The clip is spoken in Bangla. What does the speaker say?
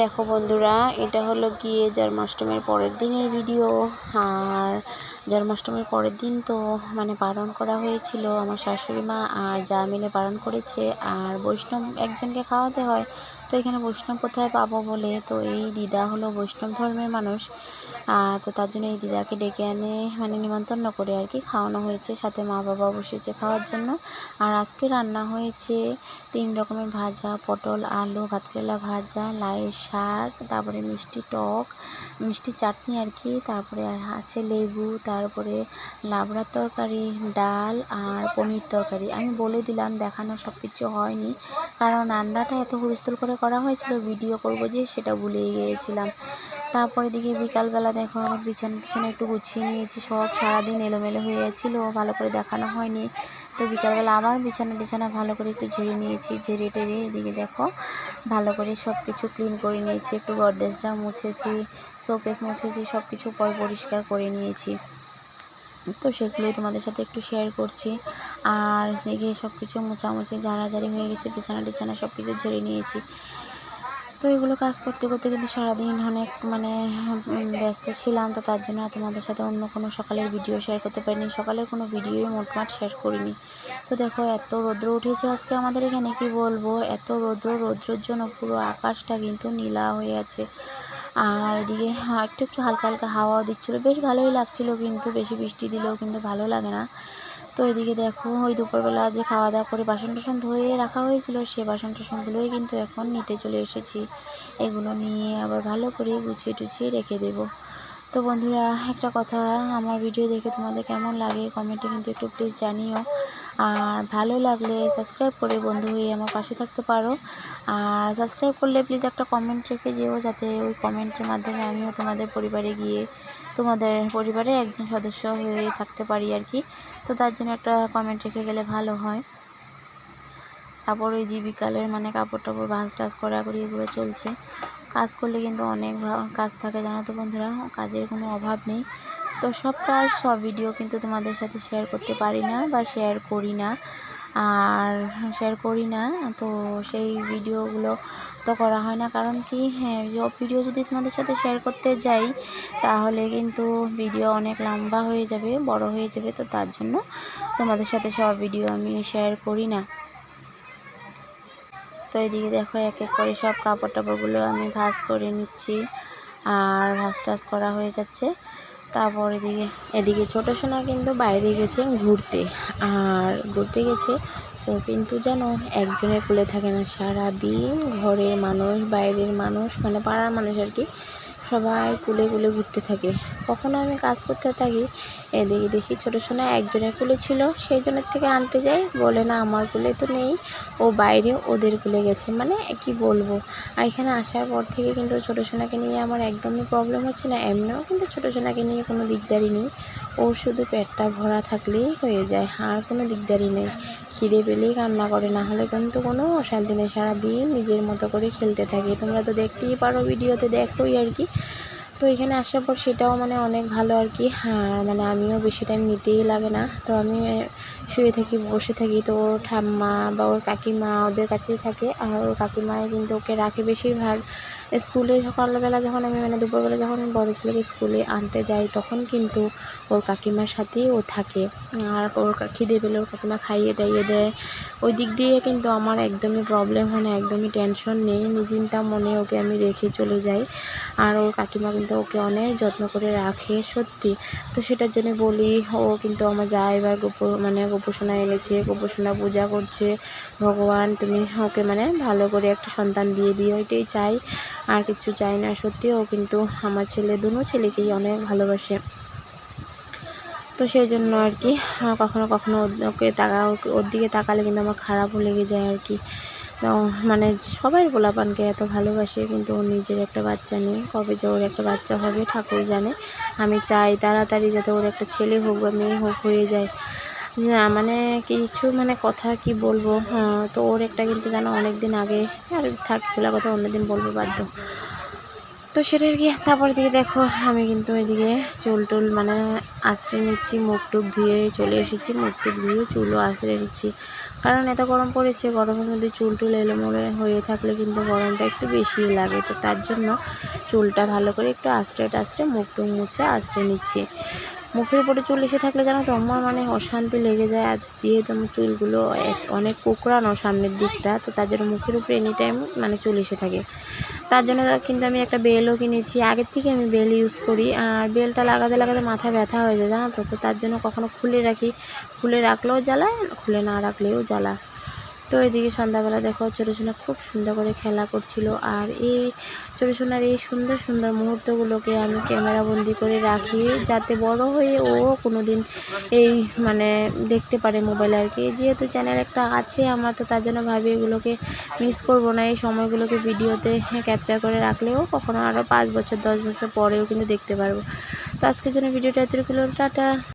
দেখো বন্ধুরা, এটা হলো গিয়ে জন্মাষ্টমীর পরের দিনের ভিডিও আর জন্মাষ্টমীর পরের দিন তো মানে পালন করা হয়েছিল আমার শাশুড়ি মা, আর যা মিলে পালন করেছে। আর বৈষ্ণব, একজনকে খাওয়াতে হয়। তো এখানে বৈষ্ণব কোথায় পাবো বলে? তো এই দিদা হলো বৈষ্ণব ধর্মের মানুষ। আর তো তার জন্য এই দিদাকে ডেকে এনে মানে নিমন্ত্রণ করে আর কি খাওয়ানো হয়েছে, সাথে মা বাবা বসেছে খাওয়ার জন্য। আর আজকে রান্না হয়েছে তিন রকমের ভাজা, পটল, আলু, ভাতকেরেলা ভাজা লাই শাক, তারপরে মিষ্টি টক, মিষ্টি চাটনি আর কি, তারপরে আছে লেবু, তারপরে লাবড়ার তরকারি, ডাল আর পনির তরকারি। আমি বলে দিলাম দেখানো সব কিছু হয়নি, কারণ রান্নাটা এত হুলস্থুল করে করা হয়েছিল, ভিডিও করব যে সেটা ভুলেই গিয়েছিলাম। তারপরে দিকে বিকালবেলা দেখো আমার বিছানা টিছানা একটু গুছিয়ে নিয়েছি, সব সারাদিন এলোমেলো হয়ে গেছিল ভালো করে দেখানো হয়নি। তো বিকালবেলা আবার বিছানা টিছানা ভালো করে একটু ঝেড়ে নিয়েছি, ঝেড়ে টেড়ে এদিকে দেখো ভালো করে সব কিছু ক্লিন করে নিয়েছি, একটু গডরেজটা মুছেছি শোকেস মুছেছি, সব কিছু পরে পরিষ্কার করে নিয়েছি। তো সেগুলোই তোমাদের সাথে একটু শেয়ার করছি। আর এদিকে সব কিছু মোছামুছি, ঝাড়াঝাড়ি হয়ে গেছে, বিছানা টিছানা সব কিছু ঝেড়ে নিয়েছি। তো এগুলো কাজ করতে করতে কিন্তু সারাদিন অনেক মানে ব্যস্ত ছিলাম। তো তার জন্য তোমাদের সাথে অন্য কোনো সকালের ভিডিও শেয়ার করতে পারিনি। সকালের কোনো ভিডিওই মোটমাট শেয়ার করিনি। তো দেখো, এত রৌদ্র উঠেছে আজকে আমাদের এখানে, কি বলব? এত রৌদ্র, রৌদ্রের জন্য পুরো আকাশটা কিন্তু নীলা হয়ে আছে। আর এদিকে একটু একটু হালকা হালকা হাওয়াও দিচ্ছিল। বেশ ভালোই লাগছিল কিন্তু, বেশি বৃষ্টি দিলেও কিন্তু ভালো লাগে না। তো এদিকে দেখো, ওই দুপুরবেলা যে খাওয়া দাওয়া করে বাসন টাসন ধুয়ে রাখা হয়েছিল, সে বাসন টাসনগুলোই কিন্তু এখন নিতে চলে এসেছি। এগুলো নিয়ে আবার ভালো করে গুছিয়ে টুছিয়ে রেখে দেব। তো বন্ধুরা, একটা কথা, আমার ভিডিও দেখে তোমাদের কেমন লাগে? কমেন্টে কিন্তু একটু প্লিজ জানিও। আর ভালো লাগলে সাবস্ক্রাইব করে বন্ধু হয়ে আমার পাশে থাকতে পারো। আর সাবস্ক্রাইব করলে প্লিজ একটা কমেন্ট রেখে যেও, যাতে ওই কমেন্টের মাধ্যমে আমিও তোমাদের পরিবারে গিয়ে তোমাদের পরিবারে একজন সদস্য হয়ে থাকতে পারি আর কি। তো তার জন্য একটা কমেন্ট রেখে গেলে ভালো হয়। তারপর ওই জীবিকালের মানে কাপড় টাপড় ভাঁজ টাজ করা করি এগুলো চলছে। কাজ করলে কিন্তু অনেক কাজ থাকে জানো তো বন্ধুরা। কাজের কোনো অভাব নেই। তো সব কাজ, সব ভিডিও কিন্তু তোমাদের সাথে শেয়ার করতে পারি না বা শেয়ার করি না। আর শেয়ার করি না, তো সেই ভিডিওগুলো তো করা হয় না। কারণ কি হ্যাঁ ভিডিও যদি তোমাদের সাথে শেয়ার করতে যাই, তাহলে কিন্তু ভিডিও অনেক লম্বা হয়ে যাবে, বড় হয়ে যাবে। তো তার জন্য তোমাদের সাথে সব ভিডিও আমি শেয়ার করি না। তো এদিকে দেখো, এক এক করে সব কাপড় টাপড়গুলো আমি ভাজ করে নিচ্ছি। আর ভাজ টাজ করা হয়ে যাচ্ছে। তারপর এদিকে এদিকে ছোটো সোনা কিন্তু বাইরে গেছে ঘুরতে। আর ঘুরতে গেছে, ও কিন্তু যেন একজনের কোলে থাকে না। সারা দিন ঘরের মানুষ, বাইরের মানুষ মানে পাড়ার মানুষ আর কি সবাই কুলে কুলে ঘুরতে থাকে। কখনো আমি কাজ করতে থাকি, এদিকে দেখি ছোটো সোনা একজনের কুলে ছিল, সেই জনের থেকে আনতে যাই, বলে, না, আমার কুলে তো নেই, ও বাইরে ওদের কুলে গেছে। মানে কি বলব? আর এখানে আসার পর থেকে কিন্তু ছোটো সোনাকে নিয়ে আমার একদমই প্রবলেম হচ্ছে না, এমনিও কিন্তু ছোটো সোনাকে নিয়ে কোনো দিকদারি নেই। ওর শুধু পেটটা ভরা থাকলেই হয়ে যায়, আর কোনো দিকদারি নেই। খিদে পেলেই কান্না করে, না হলে কিন্তু কোনো অশান্তি নেই। সারাদিন নিজের মতো করে খেলতে থাকে। তোমরা তো দেখতেই পারো ভিডিওতে, দেখোই আর কি। তো এখানে আসার পর সেটাও মানে অনেক ভালো আর কি। হ্যাঁ মানে আমিও বেশি টাইম নিতেই লাগে না। তো আমি শুয়ে থাকি, বসে থাকি। তো ওর ঠাম্মা বা ওর কাকিমা ওদের কাছেই থাকে। আর ওর কাকিমায় কিন্তু ওকে রাখে বেশিরভাগ। স্কুলে সকালবেলা যখন আমি মানে দুপুরবেলা যখন আমি বড়ো ছেলেকে স্কুলে আনতে যাই, তখন কিন্তু ওর কাকিমার সাথেই ও থাকে। আর ওর খিদে পেলে ওর কাকিমা খাইয়ে টাইয়ে দেয়। ওই দিক দিয়ে কিন্তু আমার একদমই প্রবলেম হয় না, একদমই টেনশন নেই। নিশ্চিন্তা মনে ওকে আমি রেখে চলে যাই। আর ওর কাকিমা কিন্তু ওকে অনেক যত্ন করে রাখে, সত্যি। তো সেটার জন্য বলি, ও কিন্তু আমার যা এবার গোপ মানে গোপোষণা এনেছে, গোপোষণা পূজা করছে। ভগবান, তুমি ওকে মানে ভালো করে একটা সন্তান দিয়ে দিও ওইটাই চাই। আর কিছু চাই না সত্যিও কিন্তু আমার ছেলে, দুনো ছেলেকেই অনেক ভালোবাসে। তো সেই জন্য আর কি কখনো কখনো ওকে তাকা ওর দিকে তাকালে কিন্তু আমার খারাপও লেগে যায় আর কি। মানে সবাই পোলাপানকে এত ভালোবাসে, কিন্তু ওর নিজের একটা বাচ্চা নেই। কবে যে ওর একটা বাচ্চা হবে, ঠাকুর জানে। আমি চাই তাড়াতাড়ি যাতে ওর একটা ছেলে হোক বা মেয়ে হোক হয়ে যায়। মানে কিছু মানে কথা কি বলব? হ্যাঁ তো ওর একটা কিন্তু যেন অনেক দিন আগে, আর থাক, খোলা কথা, অন্যদিন বলব বাধ্য। তো সেটা আর কি তারপরে দিকে দেখো, আমি কিন্তু এদিকে চুল টুল মানে আশ্রে নিচ্ছি, মুখ টুক ধুয়ে চলে এসেছি, মুখ টুক ধুয়ে চুলও আশ্রে নিচ্ছি। কারণ এত গরম পড়েছে, গরমের মধ্যে চুল টুল এলোমেলো হয়ে থাকলে কিন্তু গরমটা একটু বেশিই লাগে, তো তার জন্য চুলটা ভালো করে একটু আশ্রে টাশ্রে মুখ টুক মুছে আশ্রে নিচ্ছি। মুখের উপরে চুল এসে থাকলে জানো তো, আমার মানে অশান্তি লেগে যায়। আর যেহেতু আমার চুলগুলো অনেক কুকড়ানো সামনের দিকটা, তো তার জন্য মুখের উপরে এনি টাইম মানে চুল এসে থাকে। তার জন্য কিন্তু আমি একটা বেলও কিনেছি। আগের থেকে আমি বেল ইউজ করি। আর বেলটা লাগাতে লাগাতে মাথা ব্যথা হয়ে যায়, জানো তো। তো তার জন্য কখনো খুলে রাখি। খুলে রাখলেও জ্বালা খুলে না রাখলেও জ্বালা তো এদিকে সন্ধ্যাবেলা দেখো ছোটো খুব সুন্দর করে খেলা করছিল আর এই ছোটো এই সুন্দর সুন্দর মুহূর্তগুলোকে আমি ক্যামেরা বন্দি করে রাখি যাতে বড় হয়ে ও কোনো দিন এই মানে দেখতে পারে মোবাইলে আর কি। যেহেতু চ্যানেল একটা আছে আমার তো তার জন্য ভাবি এগুলোকে মিস করব না, এই সময়গুলোকে ভিডিওতে ক্যাপচার করে রাখলেও কখনো আরও পাঁচ বছর, দশ বছর পরেও কিন্তু দেখতে পারব। তো আজকের জন্য ভিডিওটা হলো। টাটা।